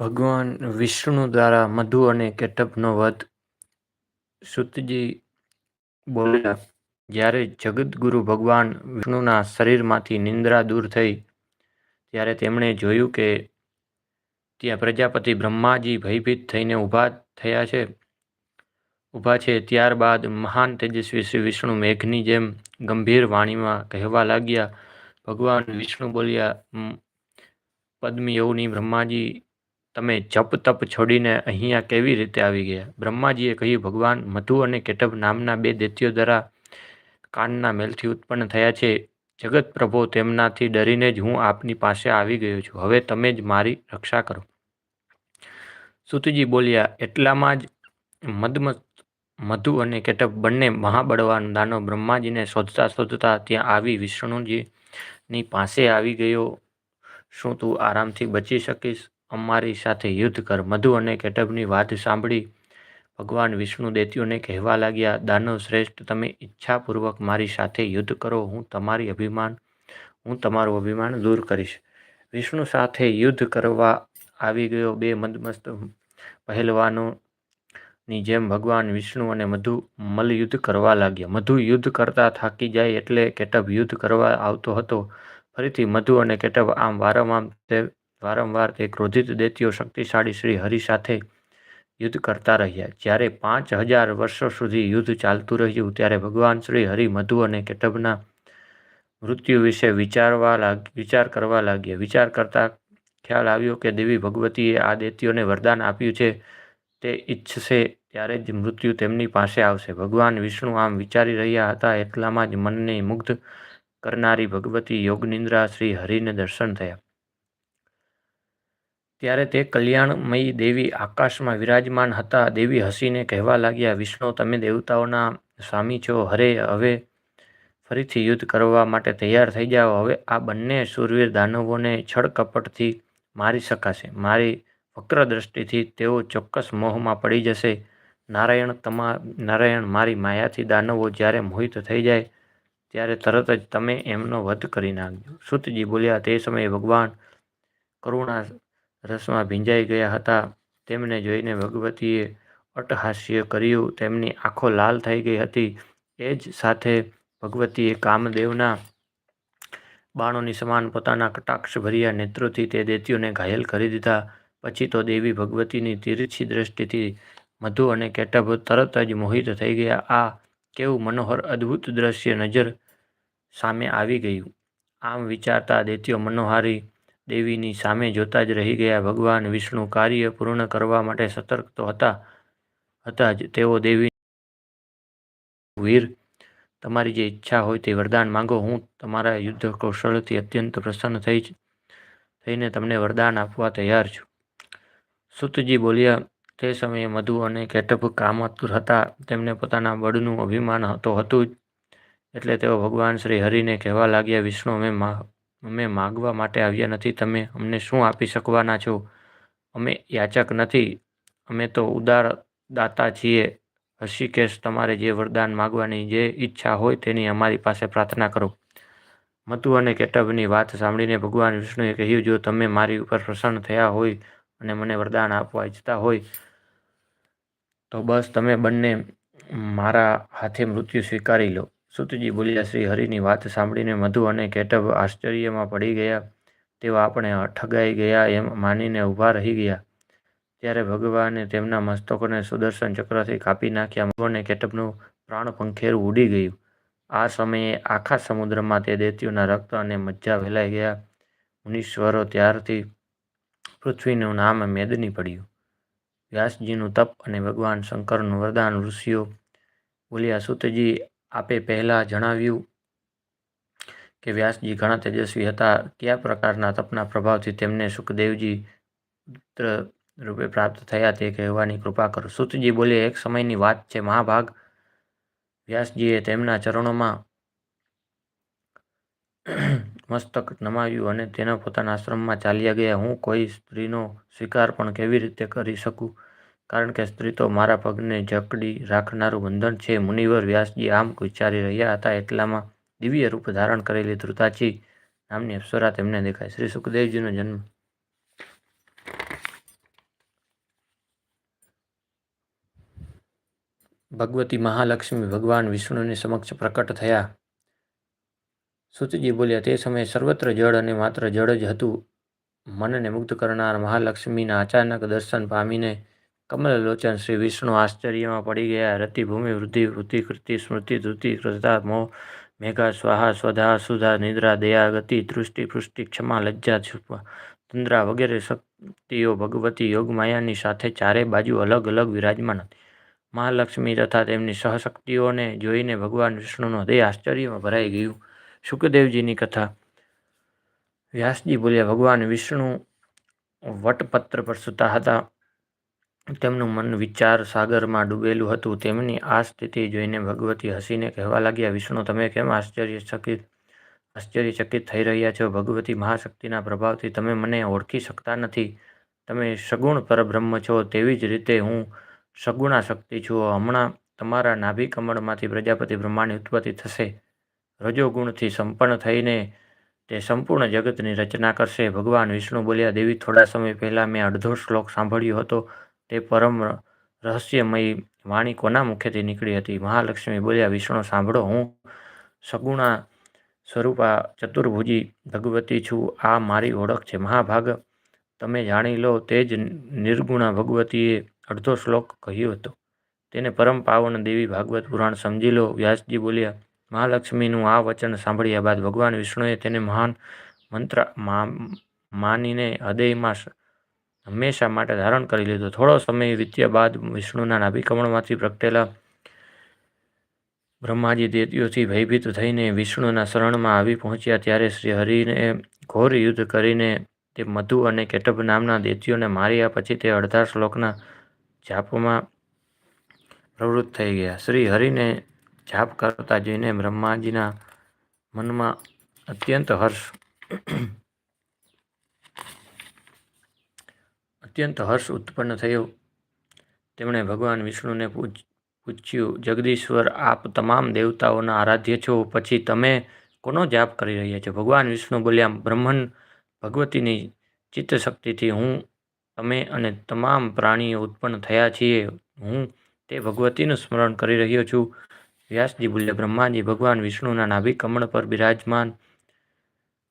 ભગવાન વિષ્ણુ દ્વારા મધુ અને કેટપનો વધ સુતજી બોલ્યા, જ્યારે જગદગુરુ ભગવાન વિષ્ણુના શરીરમાંથી નિંદ્રા દૂર થઈ, ત્યારે તેમણે જોયું કે ત્યાં પ્રજાપતિ બ્રહ્માજી ભયભીત થઈને ઊભા થયા છે. ઊભા છે ત્યારબાદ મહાન તેજસ્વી શ્રી વિષ્ણુ મેઘની જેમ ગંભીર વાણીમાં કહેવા લાગ્યા. ભગવાન વિષ્ણુ બોલ્યા પદ્મ બ્રહ્માજી તમે જપ તપ છોડીને અહીંયા કેવી રીતે આવી ગયા? બ્રહ્માજીએ કહ્યું, ભગવાન, મધુ અને કેટભ નામના બે દૈત્યો દ્વારા કાનના મેલથી ઉત્પન્ન થયા છે. જગત પ્રભો, તેમનાથી ડરીને જ હું આપની પાસે આવી ગયો છું. હવે તમે જ મારી રક્ષા કરો. સુતજી બોલ્યા, એટલામાં જ મદમસ્ત મધુ અને કેટભ બંને મહાબળવાન દાનો બ્રહ્માજીને શોધતા શોધતા ત્યાં આવી વિષ્ણુજીની પાસે આવી ગયો. શું તું આરામથી બચી શકીશ? અમારી સાથે યુદ્ધ કર. મધુ અને કેટભની વાત સાંભળી ભગવાન વિષ્ણુ દૈત્યોને કહેવા લાગ્યા, દાનવ શ્રેષ્ઠ, તમે ઈચ્છાપૂર્વક મારી સાથે યુદ્ધ કરો. હું તમારી અભિમાન, હું તમારું અભિમાન દૂર કરીશ. વિષ્ણુ સાથે યુદ્ધ કરવા આવી ગયો. બે મદમસ્ત પહેલવાનોની જેમ ભગવાન વિષ્ણુ અને મધુ મલયુદ્ધ કરવા લાગ્યા. મધુ યુદ્ધ કરતા થાકી જાય એટલે કેટભ યુદ્ધ કરવા આવતો હતો. ફરીથી મધુ અને કેટભ આમ વારંવાર તે વારંવાર તે ક્રોધિત દૈત્યો શક્તિશાળી શ્રી હરિ સાથે યુદ્ધ કરતા રહ્યા. જ્યારે પાંચ હજાર વર્ષો સુધી યુદ્ધ ચાલતું રહ્યું, ત્યારે ભગવાન શ્રી હરિ મધુ અને કેટભના મૃત્યુ વિશે વિચારવા લાગ, વિચાર કરવા લાગ્યા. વિચાર કરતા ખ્યાલ આવ્યો કે દેવી ભગવતીએ આ દૈત્યોને વરદાન આપ્યું છે, તે ઈચ્છશે ત્યારે જ મૃત્યુ તેમની પાસે આવશે. ભગવાન વિષ્ણુ આમ વિચારી રહ્યા હતા એટલામાં જ મનને મુગ્ધ કરનારી ભગવતી યોગનિંદ્રા શ્રી હરિને દર્શન થયા. ત્યારે તે કલ્યાણમયી દેવી આકાશમાં વિરાજમાન હતા. દેવી હસીને કહેવા લાગ્યા, વિષ્ણુ, તમે દેવતાઓના સ્વામી છો. હરે, હવે ફરીથી યુદ્ધ કરવા માટે તૈયાર થઈ જાઓ. હવે આ બંને સુરવીર દાનવોને છળ કપટથી મારી શકાશે. મારી વક્ર દ્રષ્ટિથી તેઓ ચોક્કસ મોહમાં પડી જશે. નારાયણ તમા, નારાયણ મારી માયાથી દાનવો જ્યારે મોહિત થઈ જાય, ત્યારે તરત જ તમે એમનો વધ કરી નાખજો. સુતજી બોલ્યા, તે સમયે ભગવાન કરુણા રસમાં ભીંજાઈ ગયા હતા. તેમને જોઈને ભગવતીએ અટહાસ્ય કર્યું. તેમની આંખો લાલ થઈ ગઈ હતી. એ જ સાથે ભગવતીએ કામદેવના બાણોની સમાન પોતાના કટાક્ષભર્યા નેત્રોથી તે દૈત્યોને ઘાયલ કરી દીધા. પછી તો દેવી ભગવતીની તિરછી દ્રષ્ટિથી મધુ અને કેટભ તરત જ મોહિત થઈ ગયા. આ કેવું મનોહર અદ્ભુત દ્રશ્ય નજર સામે આવી ગયું. આમ વિચારતા દૈત્યો મનોહારી દેવીની સામે જોતા જ રહી ગયા. ભગવાન વિષ્ણુ કાર્ય પૂર્ણ કરવા માટે સતર્ક તો હતા હતા જ. તેઓ દેવી વીર, તમારી જે ઈચ્છા હોય તે વરદાન માંગો. હું તમારા યુદ્ધ કૌશળથી અત્યંત પ્રસન્ન થઈ થઈને તમને વરદાન આપવા તૈયાર છું. સુતજી બોલ્યા, તે સમયે મધુ અને કેટભ કામતુર હતા. તેમને પોતાના બળનું અભિમાન તો હતું જ. એટલે તેઓ ભગવાન શ્રી હરિને કહેવા લાગ્યા, વિષ્ણુ, અમે અમે માગવા માટે આવ્યા નથી, તમે અમને શું આપી શકવાના છો? અમે યાચક નથી, અમે તો ઉદાર દાતા છીએ. હર્ષિકેશ, તમારે જે વરદાન માગવાની જે ઈચ્છા હોય તેની અમારી પાસે પ્રાર્થના કરો. મતુ અને કેટભની વાત સાંભળીને ભગવાન વિષ્ણુએ કહ્યું, જો તમે મારી ઉપર પ્રસન્ન થયા હોય અને મને વરદાન આપવા ઈચ્છતા હોય, તો બસ તમે બંને મારા હાથે મૃત્યુ સ્વીકારી લો. સુતજી બોલ્યા, શ્રી હરિની વાત સાંભળીને મધુ અને કેટભ આશ્ચર્યમાં પડી ગયા. તેઓ આપણે ઠગાઈ ગયા એમ માનીને ઊભા રહી ગયા. ત્યારે ભગવાને તેમના મસ્તકોને સુદર્શન ચક્રથી કાપી નાખ્યા. મધુ અને કેટભનું પ્રાણ પંખેરું ઉડી ગયું. આ સમયે આખા સમુદ્રમાં તે દૈત્યોના રક્ત અને મજ્જા ફેલાઈ ગયા. મુનીશ્વરો ત્યારથી પૃથ્વીનું નામ મેદની પડ્યું. વ્યાસજીનું તપ અને ભગવાન શંકરનું વરદાન ઋષિઓ બોલ્યા, સુતજી આપે પહેલાં જણાવ્યું કે વ્યાસજી ઘણા તેજસ્વી હતા. કયા પ્રકારના તપના પ્રભાવથી તેમને સુખદેવજી પુત્ર રૂપે પ્રાપ્ત થયા તે કહેવાની કૃપા કરો. સુતજી બોલે, એક સમયની વાત છે, મહાભાગ. વ્યાસજીએ તેમના ચરણોમાં મસ્તક નમાવ્યું અને તેના પોતાના આશ્રમમાં ચાલ્યા ગયા. હું કોઈ સ્ત્રીનો સ્વીકાર પણ કેવી રીતે કરી શકું? કારણ કે સ્ત્રી તો મારા પગને જકડી રાખનારું બંધન છે. મુનિવર વ્યાસજી આમ વિચારી રહ્યા હતા એટલામાં દિવ્ય રૂપ ધારણ કરેલી ધ્રુતાજી નામની અપ્સરા તેમને દેખાય શ્રી સુખદેવજીનો જન્મ ભગવતી મહાલક્ષ્મી ભગવાન વિષ્ણુની સમક્ષ પ્રકટ થયા. સુતજી બોલ્યા, તે સમયે સર્વત્ર જળ અને માત્ર જળ જ હતું. મનને મુક્ત કરનાર મહાલક્ષ્મીના અચાનક દર્શન પામીને કમલલોચન શ્રી વિષ્ણુ આશ્ચર્યમાં પડી ગયા. રતિભૂમિ, વૃદ્ધિ, વૃત્તિ, કૃતિ, સ્મૃતિ, ધૃતિ કૃતા મોહ, મેઘા, સ્વાહા, સ્વધા, સુધા, નિદ્રા, દયા, ગતિ દૃષ્ટિ પૃષ્ટિ, ક્ષમા, લજ્જા છુપા તંદ્રા વગેરે શક્તિઓ ભગવતી યોગમાયાની સાથે ચારે બાજુ અલગ અલગ વિરાજમાન હતી. મહાલક્ષ્મી તથા તેમની સહશક્તિઓને જોઈને ભગવાન વિષ્ણુનો દેહ આશ્ચર્યમાં ભરાઈ ગયું. શુકદેવજીની કથા. વ્યાસજી બોલ્યા, ભગવાન વિષ્ણુ વટપત્ર પર સૂતા હતા. તેમનું મન વિચાર સાગરમાં ડૂબેલું હતું. તેમની આ સ્થિતિ જોઈને ભગવતી હસીને કહેવા લાગ્યા, વિષ્ણુ, તમે કેમ આશ્ચર્યચકિત આશ્ચર્યચકિત થઈ રહ્યા છો? ભગવતી મહાશક્તિના પ્રભાવથી તમે મને ઓળખી શકતા નથી. તમે સગુણ પરબ્રહ્મ છો. તેવી જ રીતે હું સગુણા શક્તિ છું. હમણાં તમારા નાભી કમળમાંથી પ્રજાપતિ બ્રહ્માની ઉત્પત્તિ થશે. રજોગુણથી સંપન્ન થઈને તે સંપૂર્ણ જગતની રચના કરશે. ભગવાન વિષ્ણુ બોલ્યા, દેવી, થોડા સમય પહેલાં મેં અડધો શ્લોક સાંભળ્યો હતો. તે પરમ રહસ્યમય વાણી કોના મુખેથી નીકળી હતી? મહાલક્ષ્મી બોલ્યા, વિષ્ણુ, સાંભળો, હું સગુણા સ્વરૂપા ચતુર્ભુજી ભગવતી છું. આ મારી ઓળખ છે. મહાભાગ, તમે જાણી લો, તે જ નિર્ગુણા ભગવતીએ અડધો શ્લોક કહ્યો હતો. તેને પરમ પાવન દેવી ભાગવત પુરાણ સમજી લો. વ્યાસજી બોલ્યા, મહાલક્ષ્મીનું આ વચન સાંભળ્યા બાદ ભગવાન વિષ્ણુએ તેને મહાન મંત્ર માનીને હૃદયમાં હંમેશા માટે ધારણ કરી લીધો. થોડો સમય વીત્યા બાદ વિષ્ણુના નાભિકમણમાંથી પ્રગટેલા બ્રહ્માજી દેતીઓથી ભયભીત થઈને વિષ્ણુના શરણમાં આવી પહોંચ્યા ત્યારે શ્રી હરિને ઘોર યુદ્ધ કરીને તે મધુ અને કેટભ નામના દેતીઓને માર્યા પછી તે અડધા શ્લોકના જાપમાં પ્રવૃત્ત થઈ ગયા. શ્રી હરિને જાપ કરતા જોઈને બ્રહ્માજીના મનમાં અત્યંત હર્ષ અત્યંત હર્ષ ઉત્પન્ન થયો. તેમણે ભગવાન વિષ્ણુને પૂછ્યું, જગદીશ્વર, આપ તમામ દેવતાઓના આરાધ્ય છો, પછી તમે કોનો જાપ કરી રહ્યા છો? ભગવાન વિષ્ણુ બોલ્યા, બ્રહ્મન ભગવતીની ચિત્તશક્તિથી હું, તમે અને તમામ પ્રાણીઓ ઉત્પન્ન થયા છીએ. હું તે ભગવતીનું સ્મરણ કરી રહ્યો છું. વ્યાસજી બોલ્યા, બ્રહ્માજી, ભગવાન વિષ્ણુના નાભિકમણ પર બિરાજમાન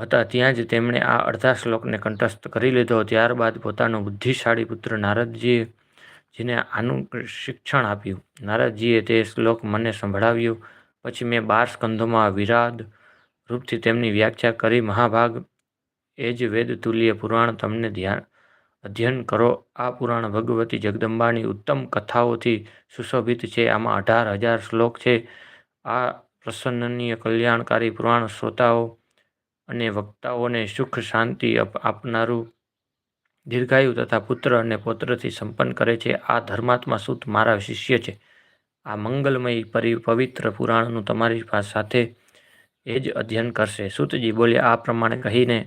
હતા, ત્યાં જ તેમણે આ અડધા શ્લોકને કંઠસ્થ કરી લીધો. ત્યારબાદ પોતાનો બુદ્ધિશાળી પુત્ર નારદજીએ જેને આનું શિક્ષણ આપ્યું. નારદજીએ તે શ્લોક મને સંભળાવ્યો. પછી મેં બાર સ્કંધોમાં વિરાદ રૂપથી તેમની વ્યાખ્યા કરી. મહાભાગ, એ જ વેદ તુલ્ય પુરાણ તમને ધ્યાન, અધ્યયન કરો. આ પુરાણ ભગવતી જગદંબાની ઉત્તમ કથાઓથી સુશોભિત છે. આમાં અઢાર હજાર શ્લોક છે. આ પ્રસન્નનીય કલ્યાણકારી પુરાણ શ્રોતાઓ અને વક્તાઓને સુખ શાંતિ આપનારું દીર્ઘાયુ તથા પુત્ર અને પૌત્રથી સંપન્ન કરે છે. આ ધર્માત્મા સુત મારા શિષ્ય છે. આ મંગલમય પરિ, પવિત્ર પુરાણનું તમારી સાથે એ જ અધ્યયન કરશે. સુતજી બોલ્યા, આ પ્રમાણે કહીને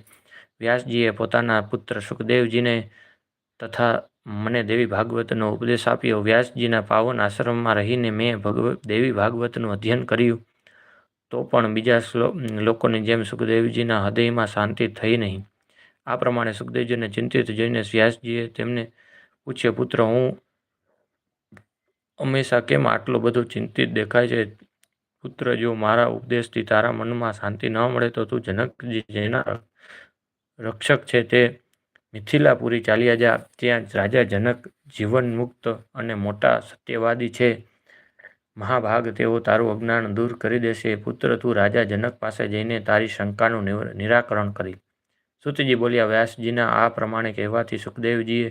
વ્યાસજીએ પોતાના પુત્ર સુખદેવજીને તથા મને દેવી ભાગવતનો ઉપદેશ આપ્યો. વ્યાસજીના પાવન આશ્રમમાં રહીને મેં ભગવ, દેવી ભાગવતનું અધ્યયન કર્યું. તો પણ બીજા લોકોની જેમ સુખદેવજીના હૃદયમાં શાંતિ થઈ નહીં. આ પ્રમાણે સુખદેવજીને ચિંતિત જોઈને વ્યાસજીએ તેમને પૂછ્યો, પુત્ર, હું હંમેશા કેમ આટલો બધો ચિંતિત દેખાય છે? પુત્ર, જો મારા ઉપદેશથી તારા મનમાં શાંતિ ન મળે તો તું જનકજી જેના રક્ષક છે તે મિથિલાપુરી ચાલ્યા જા. ત્યાં રાજા જનક જીવન મુક્ત અને મોટા સત્યવાદી છે. મહાભાગ તેઓ તારું અજ્ઞાન દૂર કરી દેશે. પુત્ર, તું રાજા જનક પાસે જઈને તારી શંકાનું નિરાકરણ કરી. સુતજી બોલ્યા, વ્યાસજીના આ પ્રમાણે કહેવાથી સુખદેવજીએ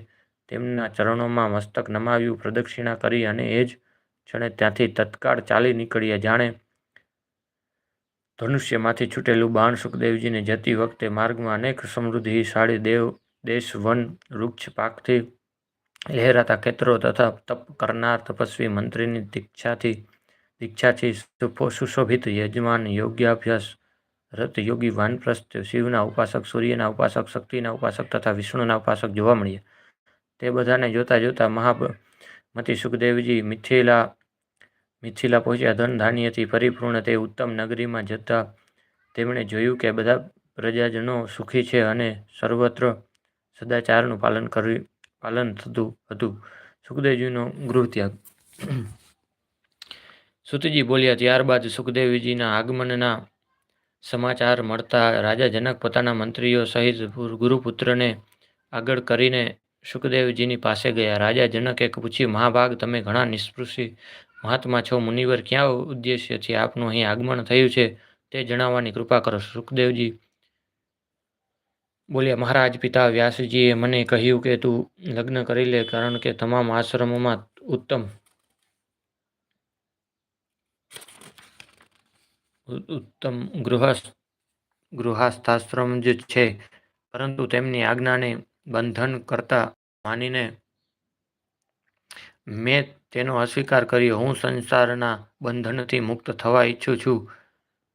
તેમના ચરણોમાં મસ્તક નમાવ્યું, પ્રદક્ષિણા કરી અને એ જ ક્ષણે ત્યાંથી તત્કાળ ચાલી નીકળ્યા. જાણે ધનુષ્યમાંથી છૂટેલું બાણ સુખદેવજીને જતી વખતે માર્ગમાં અનેક સમૃદ્ધિશાળી દેવ દેશ વન વૃક્ષ પાકથી લહેરાતા ખેતરો તથા તપ કરનાર તપસ્વી મંત્રીની દીક્ષાથી દીક્ષાથી સુશોભિત યજમાન યોગ્યાભ્યાસ રત યોગી વાનપ્રસ્થ શિવના ઉપાસક, સૂર્યના ઉપાસક, શક્તિના ઉપાસક તથા વિષ્ણુના ઉપાસક જોવા મળ્યા. તે બધાને જોતા જોતા મહામતી સુખદેવજી મિથિલા મિથિલા પહોંચ્યા. ધન ધાન્યથી પરિપૂર્ણ તે ઉત્તમ નગરીમાં જતા તેમણે જોયું કે બધા પ્રજાજનો સુખી છે અને સર્વત્ર સદાચારનું પાલન કર્યું પાલન થતું હતું. સુખદેવજીનો ગૃહત્યાગ. સુતજી બોલ્યા, ત્યારબાદ સુખદેવજીના આગમનના સમાચાર મળતા રાજા જનક પોતાના મંત્રીઓ સહિત ગુરુપુત્રને આગળ કરીને સુખદેવજીની પાસે ગયા. રાજા જનકે પૂછ્યું, મહાભાગ, તમે ઘણા નિષ્પૃષી મહાત્મા છો. મુનિવર ક્યાં ઉદ્દેશ્યથી આપનું અહીં આગમન થયું છે તે જણાવવાની કૃપા કરો. સુખદેવજી બોલ્યા, મહારાજ પિતા વ્યાસજીએ મને કહ્યું કે તું લગ્ન કરી લે, કારણ કે તમામ આશ્રમોમાં ઉત્તમ ઉત્તમ ગૃહસ્થ, ગૃહસ્થાશ્રમ જ છે. પરંતુ તેમની આજ્ઞાને બંધન કરતા માનીને મેં તેનો અસ્વીકાર કર્યો. હું સંસારના બંધનથી મુક્ત થવા ઈચ્છું છું.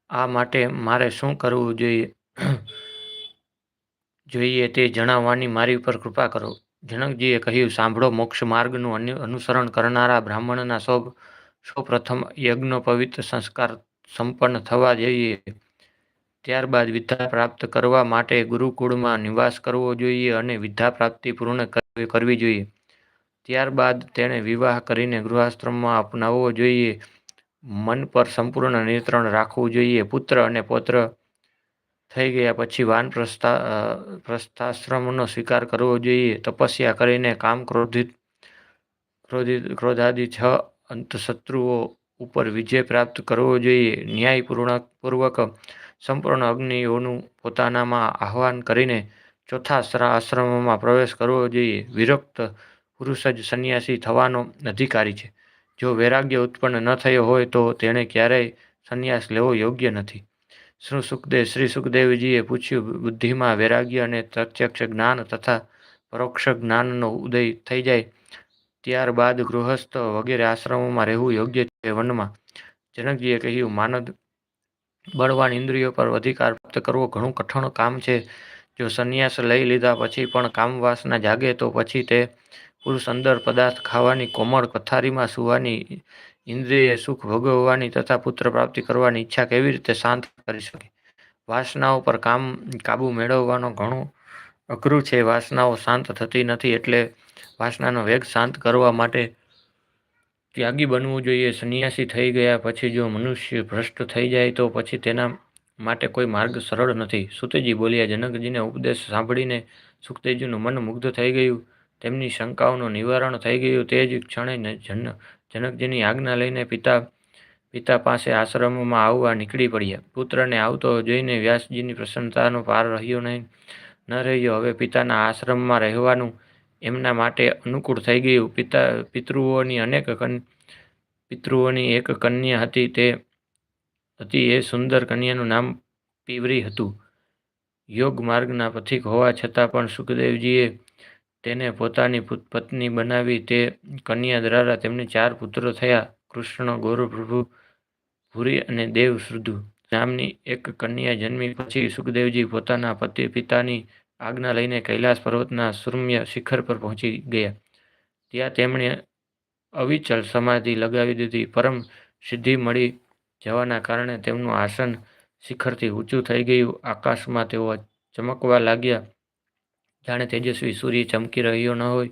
આ માટે મારે શું કરવું જોઈએ? જોઈએ તે જણાવવાની મારી ઉપર કૃપા કરો. જનકજીએ કહ્યું, સાંભળો, મોક્ષ માર્ગનું અનુસરણ કરનારા બ્રાહ્મણના સૌ સૌ પ્રથમ યજ્ઞ પવિત્ર સંસ્કાર સંપન્ન થવા જોઈએ. ત્યારબાદ વિદ્યા પ્રાપ્ત કરવા માટે ગુરુકુળમાં નિવાસ કરવો જોઈએ અને વિદ્યા પ્રાપ્તિ પૂર્ણ કરવી જોઈએ. ત્યારબાદ તેણે વિવાહ કરીને ગૃહાશ્રમમાં અપનાવવો જોઈએ. મન પર સંપૂર્ણ નિયંત્રણ રાખવું જોઈએ. પુત્ર અને પૌત્ર થઈ ગયા પછી વાન પ્રસ્થા પ્રસ્થાશ્રમનો સ્વીકાર કરવો જોઈએ. તપસ્યા કરીને કામ ક્રોધિત ક્રોધિત, ક્રોધાદિ છ અંતશત્રુઓ ઉપર વિજય પ્રાપ્ત કરવો જોઈએ. ન્યાયપૂર્ણ પૂર્વક સંપૂર્ણ અગ્નિઓનું પોતાનામાં આહ્વાન કરીને ચોથા આશ્રમમાં પ્રવેશ કરવો જોઈએ. વિરક્ત પુરુષ જ સંન્યાસી થવાનો અધિકારી છે. જો વૈરાગ્ય ઉત્પન્ન ન થયો હોય તો તેણે ક્યારેય સંન્યાસ લેવો યોગ્ય નથી. શ્રી સુખદેવ, શ્રી સુખદેવજીએ પૂછ્યું બુદ્ધિમાં વૈરાગ્ય અને પ્રત્યક્ષ જ્ઞાન તથા પરોક્ષ જ્ઞાનનો ઉદય થઈ જાય ત્યારબાદ ગૃહસ્થ વગેરે આશ્રમોમાં રહેવું યોગ્ય છે. વનમાં જનકજીએ કહ્યું, માનદ બળવાન ઇન્દ્રિયો પર અધિકાર પ્રાપ્ત કરવો ઘણું કઠણ કામ છે. જો સંન્યાસ લઈ લીધા પછી પણ કામવાસના જાગે તો પછી તે પુરુષ અંદર પદાર્થ ખાવાની, કોમળ કથારીમાં સુવાની, ઇન્દ્રિય સુખ ભોગવવાની તથા પુત્ર પ્રાપ્તિ કરવાની ઈચ્છા કેવી રીતે શાંત કરી શકે? વાસનાઓ પર કામ, કાબુ મેળવવાનો ઘણું અઘરું છે. વાસનાઓ શાંત થતી નથી એટલે વાસનાનો વેગ શાંત કરવા માટે ત્યાગી બનવું જોઈએ. સંન્યાસી થઈ ગયા પછી જો મનુષ્ય ભ્રષ્ટ થઈ જાય તો પછી તેના માટે કોઈ માર્ગ સરળ નથી. સુતેજી બોલ્યા, જનકજીને ઉપદેશ સાંભળીને સુખદેવજીનું મન મુગ્ધ થઈ ગયું. તેમની શંકાઓનું નિવારણ થઈ ગયું તે જ ક્ષણે જન, જનકજીની આજ્ઞા લઈને પિતા પિતા પાસે આશ્રમમાં આવવા નીકળી પડ્યા. પુત્રને આવતો જોઈને વ્યાસજીની પ્રસન્નતાનો પાર રહ્યો નહીં, ન રહ્યો. હવે પિતાના આશ્રમમાં રહેવાનું એમના માટે અનુકૂળ થઈ ગયું. પિતા, પિતૃઓની અનેક કન, પિતૃઓની એક કન્યા હતી તે, હતી એ સુંદર કન્યાનું નામ પીવરી હતું. યોગ માર્ગના પથિક હોવા છતાં પણ સુખદેવજીએ તેને પોતાની પત્ની બનાવી તે કન્યા દ્વારા તેમને ચાર પુત્રો થયા. કૃષ્ણ, ગૌરવપ્રભુ, ભૂરી અને દેવ શ્રુધુ. નામની એક કન્યા જન્મી પછી સુખદેવજી પોતાના પતિ, પિતાની આજ્ઞા લઈને કૈલાસ પર્વતના સૌમ્ય શિખર પર પહોંચી ગયા. ત્યાં તેમણે અવિચલ સમાધિ લગાવી દીધી. પરમ સિદ્ધિ મળી જવાના કારણે તેમનું આસન શિખરથી ઊંચું થઈ ગયું. આકાશમાં તેઓ ચમકવા લાગ્યા. જાણે તેજસ્વી સૂર્ય ચમકી રહ્યો ન હોય.